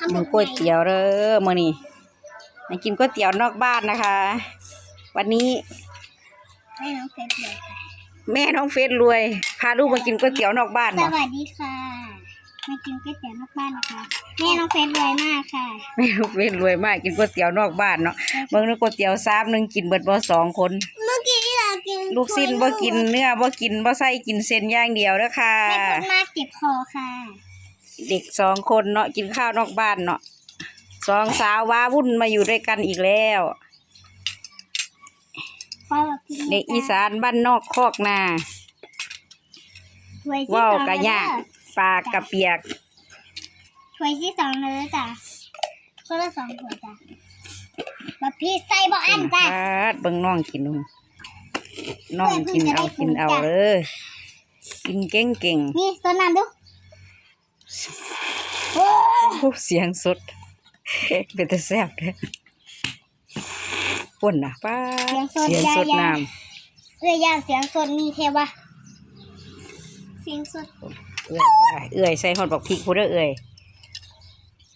กินก๋วยเตี๋ยวเด้อมื้อนี้มากินก๋วยเตี๋ยวนอกบ้านนะคะ วันนี้ให้น้องเฟซเลยค่ะแม่น้องเฟซรวย พาลูกมากินก๋วยเตี๋ยวนอกบ้านสบ่วัสดีค่ะ มากินก๋วยเตี๋ยวนอกบ้านนะคะ แม่น้องเฟซรวยมากค่ะ แม่น้องเฟซรวยมากกินก๋วยเตี๋ยวนอกบ้านเนาะเบิ่งนึกก๋วยเตี๋ยวซาบหนึงกินเบิดบ่สองคน เมื่อกี้ที่เรากินลูกสิ้นบ่กินเนื้อบ่กินบ่ใส่กินเส้นอย่างเดียวเด้อค่ะ แม่พูดมากเจ็บคอค่ะ เด็กสองคนเนาะกินข้าวนอกบ้านเนาะสองสาวว้าวุ่นมาอยู่ด้วยกันอีกแล้วเพราะว่าพี่เด็กอีสานบ้านนอกคอกนาถ้วยที่ว่าวสองกะยากปลากระเปียกถ้วยที่สองเลยจ้ะคนละสองถ้วยจ้ะแบบพี่ใส่บ่อันจ้ะปาดเบิ่งน้องกินนู่นน้องกินเอากินเอาเด้อกินเก่งเก่งนี่ตัวน้ำดู โอ้ๆโอ้เสียงสด เป็นแต่แซ่บเด้อป่นน่ะป้าดเสียงสดน้เอ้ยยาเสียงสดมีเทวะเสียงสดำเอื้อยก็ได้เอื้อยใส่ฮอดบักพริกพูเด้อเอื้อย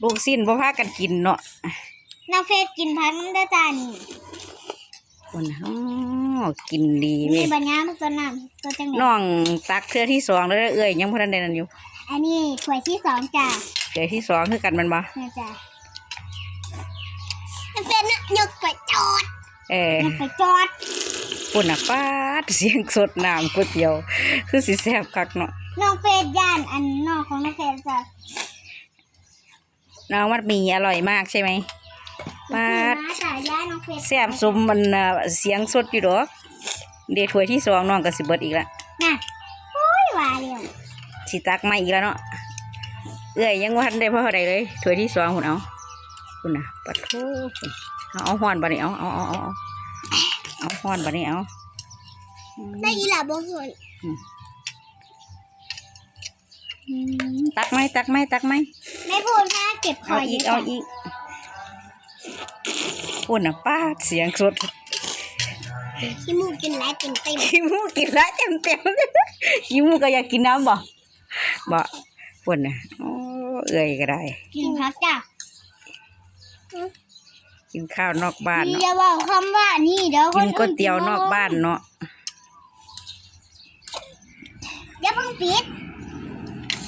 ลูกสิ้นบ่พากันกินเนาะน้องเฟซกินพันได้จ้านี่คนอ๋อกินดีเว้มียบัญญัติตัวน้ำตัวจังไหนน้องตักเทื่อที่สองแล้วเด้อเอ้ยยังพทันได้นั่นอยู่ อันนี้ถ้วยที่สองจ้ะเทื่อที่สองคือกันแมันบ่นี่จ้ะน้องเฟซน่ะยกไปจอดเออยกไปจอดปุ่นน่ะป้าดเสียงสดน้ำก๋วยเตี๋ยว คือสิแซ่บคักเนาะน้องเฟซย่านอันนอกของน้องเฟซจ้ะน้องมัดหมีอร่อยมากใช่ไหมป้าดมาจ้ะย่านน้องเฟซแซ่บสมมันน่ะเสียงสดอยู่ดอกเดี๋ยวถ้วยที่สองน้องก็สิเบิดอีกละน่ะโอ้ยว่าเร็ว สิตักมาอีกแล้วเนาะเอ้ยยังว่าทันได้เพราะอะไรเลยถ้วยที่สองคุณเอาคุณน่ะปัดโทเอาเอาฮ้อนบัดนี้เอาเอาเอาเอาเอาเอาฮ้อนบัดนี้เอาได้อีหล่ะบ่สวยตักไหมตักไหมตักไหมไม่พูดนะเก็บคเอาอยอีกยู่เอาจ้ะอีกปุ่นอะป้าดเสียงสดขี้มูกกินหลายเต็มเต็มขี้มูกกินแล้วเต็มเต็มๆขี้มูกก็อยากกินน้ำบ่ บ่ปุ่นอะโอ้เอื่อยก็ได้ กินพักจ้ะกินข้าวนอกบ้านพี่เนาะจะบอกคำว่านี่เดี๋ยวคกินนก๋วยเตี๋ยวนอกบ้านเนาะเดี๋ยวเพิ่งปิด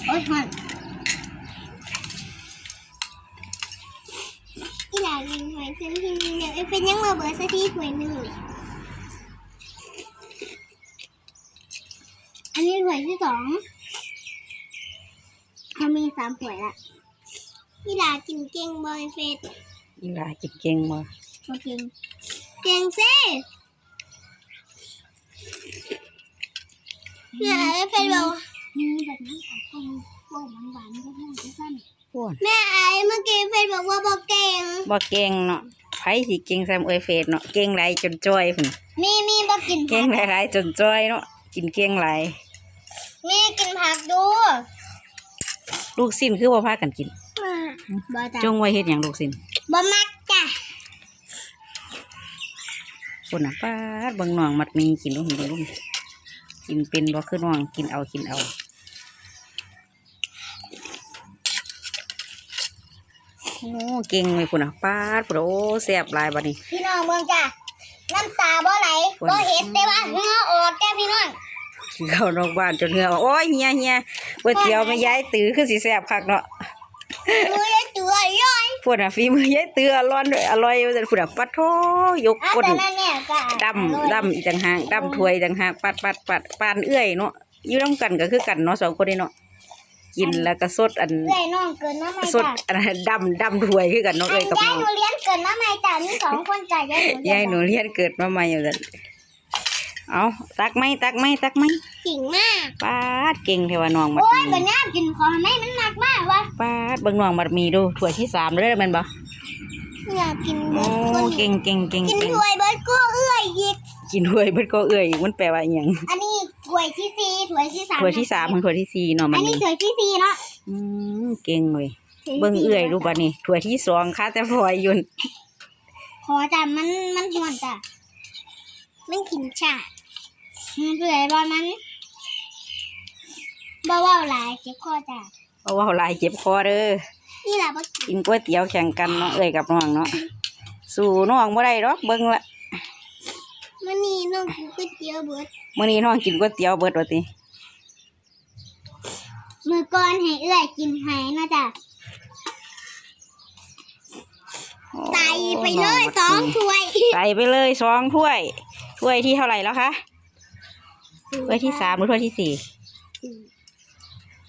โอ้ยมันอีหลากินหอยเพิ่นที่นี่เนี่ยเอ้ยเป็นยังมาเบิร์สักทีหวยหนึ่งเลยอันนี้หวยที่สอง เขามีสามหวยละอีหลากินเก่งบอยเฟสอีหลากินเก่งบ่โอเคเก่งเซ่เนี่ยไอ้เป็นบอกมีแบบนั้นออกกงโป่งมันหวานก็แห้งก็สั้นปุ่นแม่ไอ้เมื่อกี้เฟนบอกว่าบอกเก่งบ่เก่งเนาะไผสิเก่งแซมเอ้ยเฟดเนาะเก่งหลายจนจ้อยพุ่นมีมีบอกกินเก่ผังกหลายๆจนจ้อยเนาะกินเก่งหลาย มีกินผักดู ลูกสิ้นคือบ่พากันกิน บ่จ้ะจงไว้เฮ็ดหยังลูกสิ้นบ่มักจ้ะปุ่นน่ะป้าดเบิ่งน้องมัดมีกินลูกเบิ่งลูกกินเป็นบ่คือน้องกินเอากินเอา โอ้เก่งเลยพุ่นอะป้าดพุ่นอะโอ้แซ่บหลายบัดนี้ พี่น้องเมืองจ้ะน้ำตาบ่ไหลบ่เห็นแต่ว่าเหงื่อออกจ้ะพี่น้อง เข้านอกบ้านจนเหงื่อออกโอ้ยเฮียเฮียก๋วยเตี๋ยวไม่ย้ายตื้อคือสิแซ่บคักเนาะดูยายตัวย่อยพุ่นอะฝีมือย้ายตื้ออร่อยด้วยอร่อยว่าซั่นพุ่นอะปัดโทยกก้นแต่นั่ก็ดำดำอีกต่างหากดำถ้วยต่างหากปัดปัดปัดปานเอื้อยเนาะอยู่นํกันก็คือกันเนาะสองคนนี้เนาะกินแล้วก็สดอันเอ้ยน้องเกินมาใหม่สดจ้ะอันดำดำถ้วยคือกันเนาะเอ้ยกับยายน้องหนูเลี้ยงเกินมาใหม่จ้ะมีสองคนจ้ะยายหนูเลี้ยายหนูเรียนเกิดมาใหม่อยู่ซั่น เอาตักไหมตักไหมตักไหมเก่งมากปาดเก่งเทว่าน้องมัดโอ้ยมีบัดนี้กินของไม่มันหนักมากวะปาดเบิ่งน้องมัดมีดูถ้วยที่สามเลยแมันบ่อยากกินเบิโอ้ร์ดคนเก่งเก่งเก่งกินเก่งถ้วยเบิร์ดก็เอื้อยอีกกินถ้วยเพิ่นก็เอื้อยอีกมันแปลว่าอหยังอันนี้ถ้วยที่สี่ถ้วยที่สามถ้วยที่สามมันถ้วยที่สี่เนาะมัอันนนี้นี่ถ้วยที่สี่เนาะอืมเก่งเว้ยเบิ่งเอื้อยรูปบัดนี้ถ้วยที่สองค่ะแต่พลอยอยุ่นขอจ้ะมันมันห่วนจ้ะ มันกินชามันถ้วยบอลมันบ่เว่าหลายเจ็บคอจ้ะเพราะว่าหลายเจ็บคอเด้อนี่แหละบ่กินกินก๋วยเตี๋ยวแข่งกันเนาะเอ้ยกับน้องเนาะสู่น้องบ่ได้ดอกเบิ่งละมันนี่น้องกินก๋วยเตี๋ยวเบิดมื้อนี้น้องกินก๋วยเตี๋ยวเบิดว่าติมือก่อนให้เอื้อยกินให้นะจ๊ะใส่ไปเลยสองถ้วย ใส่ไปเลยสองถ้วย ถ้วยที่เท่าไหร่แล้วคะถ้วยที่สามหรือถ้วยที่สี่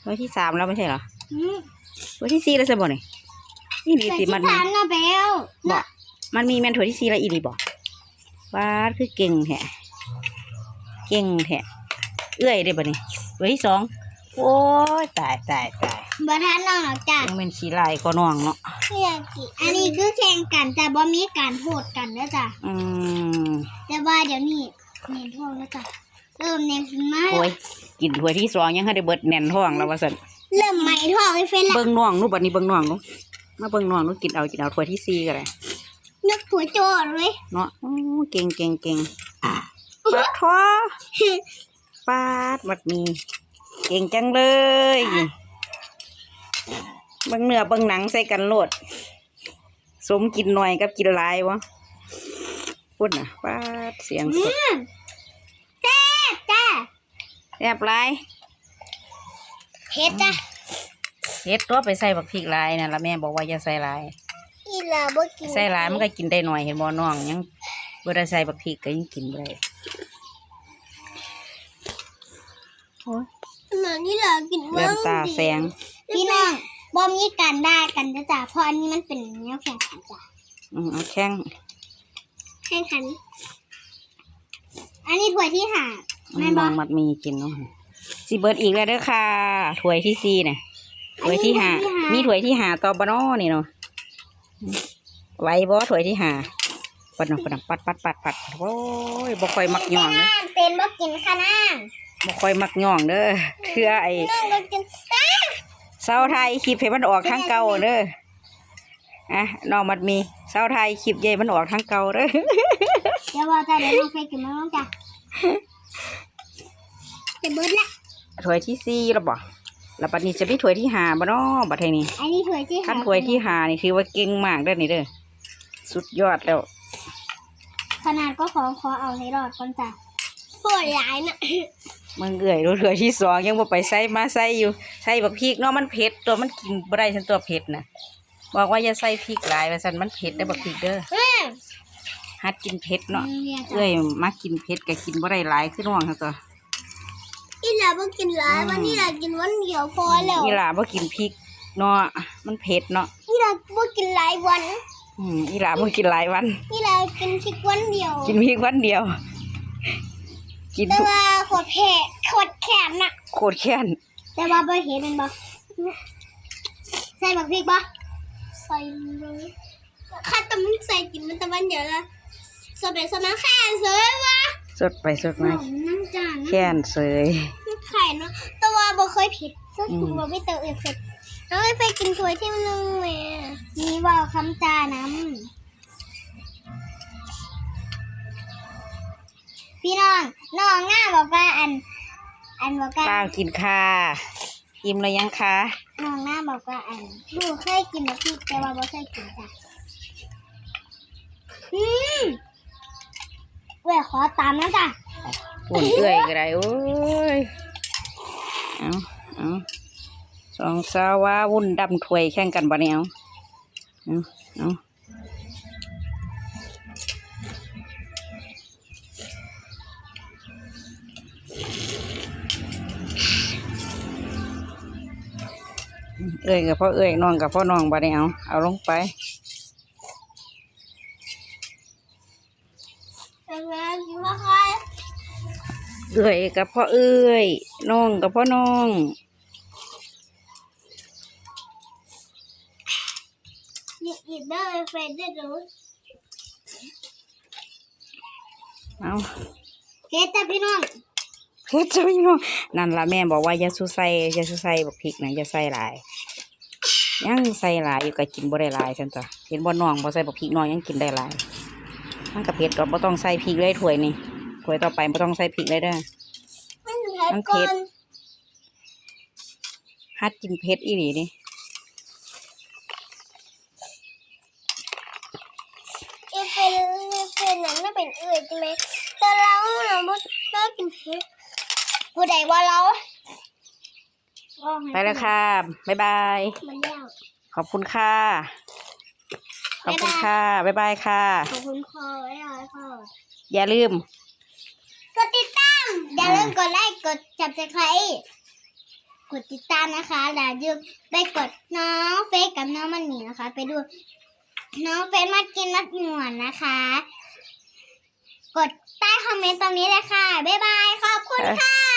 ถ้วยที่สามแล้วไม่ใช่เหรออืมถ้วยที่สี่แล้วใช่บ่นี่นี่ดีใส่สิที่มันสามนะเบลบ่มันมีแมนถ้วยที่สี่แล้วอีดีบ่ว้าดคือเก่งแท้เก่งแท้เอื้อยได้บ่นี่ถ้วยที่สอง โอ้ยตายตายตายบ่ทันน้องหรอกจ้ะยังเป็นขี้ลายก็น้องเนาะเอื้อยกินอันนี้คือแข่งกันแต่บ่มีการโหดกันนะจ๊ะอืมแต่ว่าเดี๋ยวนี้เน้นท้องแล้วจ้ะเริ่มเน้นขึ้นมาโอ้ยกินถ้วยที่สองยังให้ได้เบิดแน่นท้องแล้วว่าซั่นเริ่มไหมท้องไอ้เฟนละเบิ่งน้องนู้บัดนี้เบิ่งน้องนู้มาเบิ่งน้องนู้กินเอากินเอาถ้วยที่สี่ก็ได้นึกหัวโจดเลยเนาะโอ้เก่งเก่งเก่งปัดทอปาดมัดมีเก่งจังเลยเบิ่งเนื้อเบิ่งหนังใส่กันโลด สมกินหน่อยกับกินหลายวะพูดนะปาดเสียงสดอืมแซ่บจ้ะแซ่บหลายเผ็ดจ้ะเฮ็ดตัวไปใส่บักพริกหลายนั่นละแม่บอกว่าอย่าใส่หลายอีหลาบ่กินใส่หลายมันก็กินได้หน่อยเห็นบ่น้องยังบ่ได้ใส่บักพริกก็ยังกินบ่ได้โอ้ย หนังนี่หลากินเริ่มตาแสง พี่น้องบ่มีการได้กันนะจ๊ะเพราะอันนี้มันเป็นแนวแข่งขันจ้ะอืมเอาแข้งแข่งขัน อันนี้ถ้วยที่หาอืแม่มนน้บ่องมัดมีกินเนาะสิเบิดอีกแล้วเด้อค่ะถ้วยที่สี่น่ะถ้วยที่ห้ามีถ้วยที่ห้าต่อบ่น้อนี่เนาะไหวบ่ถ้วยที่ห้าปัดน้องปัดน้องปัดปัดปัดปัดโอ้ยบ่ค่อยมักย่องเด้อน้ำเป็นบ่กินค่ะน้ บ่ค่อยมักย่องเด้อเทื่อไอ้ำน้องบ่กินอ้าเสาไทยคลิปให้มันออกทางเก่าเด้ออะน้องมัดมีเสาไทยคลิปใหญ่มันออกทางเก่าเด้อเดี๋ยวว่าจะเดี๋ยวน้องเฟยกินมั้งจ้ะจะเบิดละถ้วยที่สี่แล้วบ่แล้วบัดนี้จะมีถ้วยที่ห้าบ่น้อบัดทีนี้อันนี้ถ้วยที่ขั้นถ้วยที่ห้านี่ถือว่าเก่งมากเด้อนี่เด้อสุดยอดแล้ว ขนาดก็ขอขอเอาให้รอดก่อนจ้ะปวดหลายนะ มึงเอื่อยรู้ถ้วยที่สองยังบ่ไปใส่มาใส่อยู่ใส่บักพริกเนาะมันเผ็ดตัวมันกินบ่ได้ฉันตัวเผ็ดน่ะบอกว่าอย่าใส่พริกหลายว่าซั่นมันเผ็ดได้อบักพริกเด้ออืมหัดกินเผ็ดเนาะเนี่ยจ้ะเอ้ยมากินเผ็ดก็กินบ่ได้หลายคือน้องเขาตัวอีหลาบ่กินหลายวันนี้หลากินวันเดียวพอแล้วอีหล่าบ่กินพริกเนาะมันเผ็ดเนาะอีหลาบ่กินหลายวันอืมอีหล่าบ่กินหลายวันอีหลากินพริกวันเดียว กินพริกวันเดียว กินแต่ทุกว่าข วดเผ็ดขวดแข็งน่ะโคตรแค้นแต่ว่าบ่เห็นมันบ่ใส่บักพริกบ่ใส่เลยข้าตำมึงใส่กินมันตะวันเดียวละสเปซสมาแค่เสยวะสดไปสดหมาอมน้ำจานนะแค้นเสย ไข่เนาะแต่ว่าบ่เคยผิดซึ่งอืมคุณบ่ไม่เติมเอฟเฟกต์น้องเอฟเฟกต์กินถ้วยที่มันนึงแหม่มีว่าวคำจาน้ำ พี่น้องน้องหน้าบอกว่าอัน อันบอกว่าป้าวกินค่ะอิ่มแล้วยังคะน้องหน้าบอกว่าอันลูกเคยกินแบบพี่แต่ว่าบ่เคยกินจ้ะอืมเว้ยขอตามนะจ้ะปุ่นเอื้อยก็ได้โอ้ยเอาเอาสองสาวว่าวุ่นดำถ้วยแข่งกันบ่เนี่ยเอาเอา เอาเอ้ยกับพ่อเอ้ยน้องกับพ่อน้องบ่เนี่ยเอาเอาลงไปแต่ว่ากินว่าใครเอ้ยกับพ่อเอ้ยน้องกับพ่อน้องหยิบหยิบได้เฟรนได้รู้เอาเฮ็ดจ้ะพี่น้องเฮ็ดจะพี่น้องนั่นละแม่บอกว่าอย่าสู้ใส่อย่าสู้ใส่บักพริกนะอย่าใส่หลาย ยังใส่หลายอยู่กับกินบ่ได้หลายซั่นตัวเห็นบ่น้องบ่ใส่บ่พริกน้องยังกินได้หลายมันกับเผ็ดก็บ่ต้องใส่พริกเลยถวยนี่ถวยต่อไปบ่ต้องใส่พริกเลยเด้อมันเผ็ดฮัดจิ้นเผ็ดอีหลีนี่เป็นนนั้นน่เป็นเอื่อยใช่ไหมแต่เราเน่ะบ่บ่กินเผ็ดกูได้ว่าเรา ไปแล้วค่ะ บ๊ายบาย มันแล้วขอบคุณค่ะ ขอบคุณค่ะ บ๊ายบายค่ะ ขอบคุณค่ะไว้เลยค่ะอย่าลืม กดติดตาม อย่าลืมกดไลค์ กดจับใจใครกดติดตามนะคะแล้วอย่าลืมไปกดน้องเฟซกับน้องมันหนีนะคะ ไปดู น้องเฟซมากินมัดหนวนนะคะ กดใต้คอมเมนต์ตรงนี้เลยค่ะ บ๊ายบาย ขอบคุณค่ะ